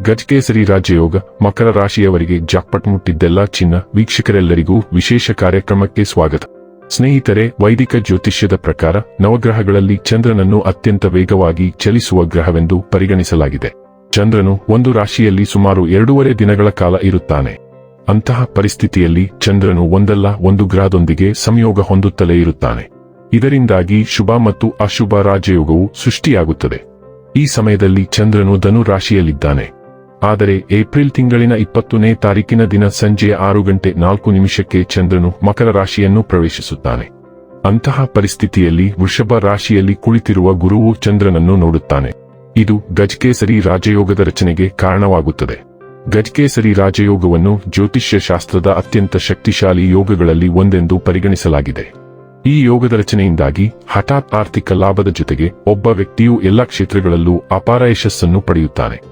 ಗಜಕೇಸರಿ ರಾಜಯೋಗ ಮಕರ ರಾಶಿಯವರಿಗೆ ಜಾಕ್ಪಟ್ ಮುಟ್ಟಿದ್ದೆಲ್ಲ ಚಿನ್ನ ವೀಕ್ಷಕರೆಲ್ಲರಿಗೂ ವಿಶೇಷ ಕಾರ್ಯಕ್ರಮಕ್ಕೆ ಸ್ವಾಗತ. ಸ್ನೇಹಿತರೆ, ವೈದಿಕ ಜ್ಯೋತಿಷ್ಯದ ಪ್ರಕಾರ ನವಗ್ರಹಗಳಲ್ಲಿ ಚಂದ್ರನನ್ನು ಅತ್ಯಂತ ವೇಗವಾಗಿ ಚಲಿಸುವ ಗ್ರಹವೆಂದು ಪರಿಗಣಿಸಲಾಗಿದೆ. ಚಂದ್ರನು ಒಂದು ರಾಶಿಯಲ್ಲಿ ಸುಮಾರು ಎರಡೂವರೆ ದಿನಗಳ ಕಾಲ ಇರುತ್ತಾನೆ. ಅಂತಹ ಪರಿಸ್ಥಿತಿಯಲ್ಲಿ ಚಂದ್ರನು ಒಂದಲ್ಲ, ಒಂದು ಗ್ರಹದೊಂದಿಗೆ ಸಂಯೋಗ ಹೊಂದುತ್ತಲೇ ಇರುತ್ತಾನೆ. ಇದರಿಂದಾಗಿ ಶುಭ ಮತ್ತು ಅಶುಭ ರಾಜಯೋಗವು ಸೃಷ್ಟಿಯಾಗುತ್ತದೆ. ಈ ಸಮಯದಲ್ಲಿ ಚಂದ್ರನು ಧನು ರಾಶಿಯಲ್ಲಿದ್ದಾನೆ ಆದರೆ ಏಪ್ರಿಲ್ ತಿಂಗಳಿನ ಇಪ್ಪತ್ತನೇ ತಾರೀಕಿನ ದಿನ ಸಂಜೆ ಆರು ಗಂಟೆ ನಾಲ್ಕು ನಿಮಿಷಕ್ಕೆ ಚಂದ್ರನು ಮಕರ ರಾಶಿಯನ್ನು ಪ್ರವೇಶಿಸುತ್ತಾನೆ. ಅಂತಹ ಪರಿಸ್ಥಿತಿಯಲ್ಲಿ ವೃಷಭ ರಾಶಿಯಲ್ಲಿ ಕುಳಿತಿರುವ ಗುರುವು ಚಂದ್ರನನ್ನು ನೋಡುತ್ತಾನೆ. ಇದು ಗಜಕೇಸರಿ ರಾಜಯೋಗದ ರಚನೆಗೆ ಕಾರಣವಾಗುತ್ತದೆ. ಗಜಕೇಸರಿ ರಾಜಯೋಗವನ್ನು ಜ್ಯೋತಿಷ್ಯ ಶಾಸ್ತ್ರದ ಅತ್ಯಂತ ಶಕ್ತಿಶಾಲಿ ಯೋಗಗಳಲ್ಲಿ ಒಂದೆಂದು ಪರಿಗಣಿಸಲಾಗಿದೆ. ಈ ಯೋಗದ ರಚನೆಯಿಂದಾಗಿ ಹಠಾತ್ ಆರ್ಥಿಕ ಲಾಭದ ಜೊತೆಗೆ ಒಬ್ಬ ವ್ಯಕ್ತಿಯು ಎಲ್ಲ ಕ್ಷೇತ್ರಗಳಲ್ಲೂ ಅಪಾರ ಯಶಸ್ಸನ್ನು ಪಡೆಯುತ್ತಾನೆ.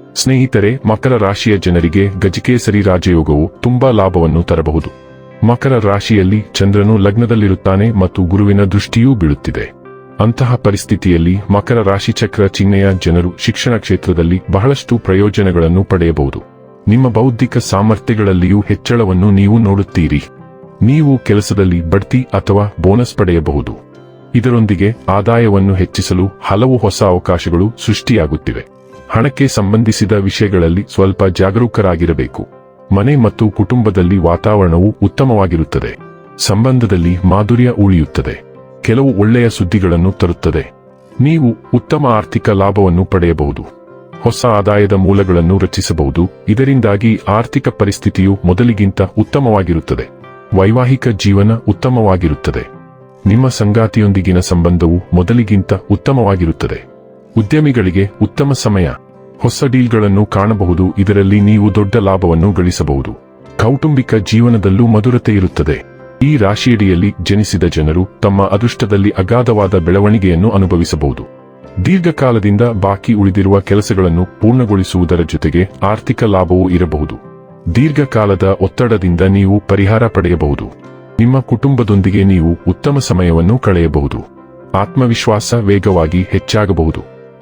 ಸ್ನೇಹಿತರೆ, ಮಕರ ರಾಶಿಯ ಜನರಿಗೆ ಗಜಕೇಸರಿ ರಾಜಯೋಗವು ತುಂಬಾ ಲಾಭವನ್ನು ತರಬಹುದು. ಮಕರ ರಾಶಿಯಲ್ಲಿ ಚಂದ್ರನು ಲಗ್ನದಲ್ಲಿರುತ್ತಾನೆ ಮತ್ತು ಗುರುವಿನ ದೃಷ್ಟಿಯೂ ಬೀಳುತ್ತಿದೆ. ಅಂತಹ ಪರಿಸ್ಥಿತಿಯಲ್ಲಿ ಮಕರ ರಾಶಿ ಚಕ್ರ ಚಿಹ್ನೆಯ ಜನರು ಶಿಕ್ಷಣ ಕ್ಷೇತ್ರದಲ್ಲಿ ಬಹಳಷ್ಟು ಪ್ರಯೋಜನಗಳನ್ನು ಪಡೆಯಬಹುದು. ನಿಮ್ಮ ಬೌದ್ಧಿಕ ಸಾಮರ್ಥ್ಯಗಳಲ್ಲಿಯೂ ಹೆಚ್ಚಳವನ್ನು ನೀವು ನೋಡುತ್ತೀರಿ. ನೀವು ಕೆಲಸದಲ್ಲಿ ಬಡ್ತಿ ಅಥವಾ ಬೋನಸ್ ಪಡೆಯಬಹುದು. ಇದರೊಂದಿಗೆ ಆದಾಯವನ್ನು ಹೆಚ್ಚಿಸಲು ಹಲವು ಹೊಸ ಅವಕಾಶಗಳು ಸೃಷ್ಟಿಯಾಗುತ್ತಿವೆ. ಹಣಕ್ಕೆ ಸಂಬಂಧಿಸಿದ ವಿಷಯಗಳಲ್ಲಿ ಸ್ವಲ್ಪ ಜಾಗರೂಕರಾಗಿರಬೇಕು. ಮನೆ ಮತ್ತು ಕುಟುಂಬದಲ್ಲಿ ವಾತಾವರಣವು ಉತ್ತಮವಾಗಿರುತ್ತದೆ. ಸಂಬಂಧದಲ್ಲಿ ಮಾಧುರ್ಯ ಉಳಿಯುತ್ತದೆ. ಕೆಲವು ಒಳ್ಳೆಯ ಸುದ್ದಿಗಳನ್ನು ತರುತ್ತದೆ. ನೀವು ಉತ್ತಮ ಆರ್ಥಿಕ ಲಾಭವನ್ನು ಪಡೆಯಬಹುದು. ಹೊಸ ಆದಾಯದ ಮೂಲಗಳನ್ನು ರಚಿಸಬಹುದು. ಇದರಿಂದಾಗಿ ಆರ್ಥಿಕ ಪರಿಸ್ಥಿತಿಯು ಮೊದಲಿಗಿಂತ ಉತ್ತಮವಾಗಿರುತ್ತದೆ. ವೈವಾಹಿಕ ಜೀವನ ಉತ್ತಮವಾಗಿರುತ್ತದೆ. ನಿಮ್ಮ ಸಂಗಾತಿಯೊಂದಿಗಿನ ಸಂಬಂಧವು ಮೊದಲಿಗಿಂತ ಉತ್ತಮವಾಗಿರುತ್ತದೆ. ಉದ್ಯಮಿಗಳಿಗೆ ಉತ್ತಮ ಸಮಯ. ಹೊಸ ಡೀಲ್ಗಳನ್ನು ಕಾಣಬಹುದು, ಇದರಲ್ಲಿ ನೀವು ದೊಡ್ಡ ಲಾಭವನ್ನು ಗಳಿಸಬಹುದು. ಕೌಟುಂಬಿಕ ಜೀವನದಲ್ಲೂ ಮಧುರತೆ ಇರುತ್ತದೆ. ಈ ರಾಶಿಯಡಿಯಲ್ಲಿ ಜನಿಸಿದ ಜನರು ತಮ್ಮ ಅದೃಷ್ಟದಲ್ಲಿ ಅಗಾಧವಾದ ಬೆಳವಣಿಗೆಯನ್ನು ಅನುಭವಿಸಬಹುದು. ದೀರ್ಘಕಾಲದಿಂದ ಬಾಕಿ ಉಳಿದಿರುವ ಕೆಲಸಗಳನ್ನು ಪೂರ್ಣಗೊಳಿಸುವುದರ ಜೊತೆಗೆ ಆರ್ಥಿಕ ಲಾಭವೂ ಇರಬಹುದು. ದೀರ್ಘಕಾಲದ ಒತ್ತಡದಿಂದ ನೀವು ಪರಿಹಾರ ಪಡೆಯಬಹುದು. ನಿಮ್ಮ ಕುಟುಂಬದೊಂದಿಗೆ ನೀವು ಉತ್ತಮ ಸಮಯವನ್ನು ಕಳೆಯಬಹುದು. ಆತ್ಮವಿಶ್ವಾಸ ವೇಗವಾಗಿ ಹೆಚ್ಚಾಗಬಹುದು.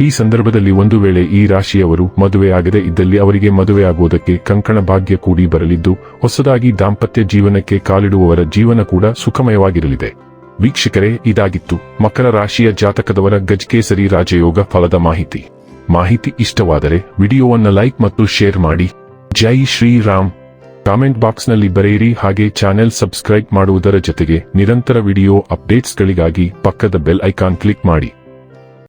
ಈ ಸಂದರ್ಭದಲ್ಲಿ ಒಂದು ವೇಳೆ ಈ ರಾಶಿಯವರು ಮದುವೆಯಾಗದೆ ಇದ್ದಲ್ಲಿ ಅವರಿಗೆ ಮದುವೆಯಾಗುವುದಕ್ಕೆ ಕಂಕಣ ಭಾಗ್ಯ ಕೂಡಿ ಬರಲಿದ್ದು, ಹೊಸದಾಗಿ ದಾಂಪತ್ಯ ಜೀವನಕ್ಕೆ ಕಾಲಿಡುವವರ ಜೀವನ ಕೂಡ ಸುಖಮಯವಾಗಿರಲಿದೆ. ವೀಕ್ಷಕರೇ, ಇದಾಗಿತ್ತು ಮಕರ ರಾಶಿಯ ಜಾತಕದವರ ಗಜಕೇಸರಿ ರಾಜಯೋಗ ಫಲದ ಮಾಹಿತಿ. ಮಾಹಿತಿ ಇಷ್ಟವಾದರೆ ವಿಡಿಯೋವನ್ನ ಲೈಕ್ ಮತ್ತು ಶೇರ್ ಮಾಡಿ. ಜೈ ಶ್ರೀರಾಮ್. ಕಾಮೆಂಟ್ ಬಾಕ್ಸ್ನಲ್ಲಿ ಬರೆಯಿರಿ ಹಾಗೆ ಚಾನೆಲ್ ಸಬ್ಸ್ಕ್ರೈಬ್ ಮಾಡುವುದರ ಜೊತೆಗೆ ನಿರಂತರ ವಿಡಿಯೋ ಅಪ್ಡೇಟ್ಸ್ಗಳಿಗಾಗಿ ಪಕ್ಕದ ಬೆಲ್ ಐಕಾನ್ ಕ್ಲಿಕ್ ಮಾಡಿ.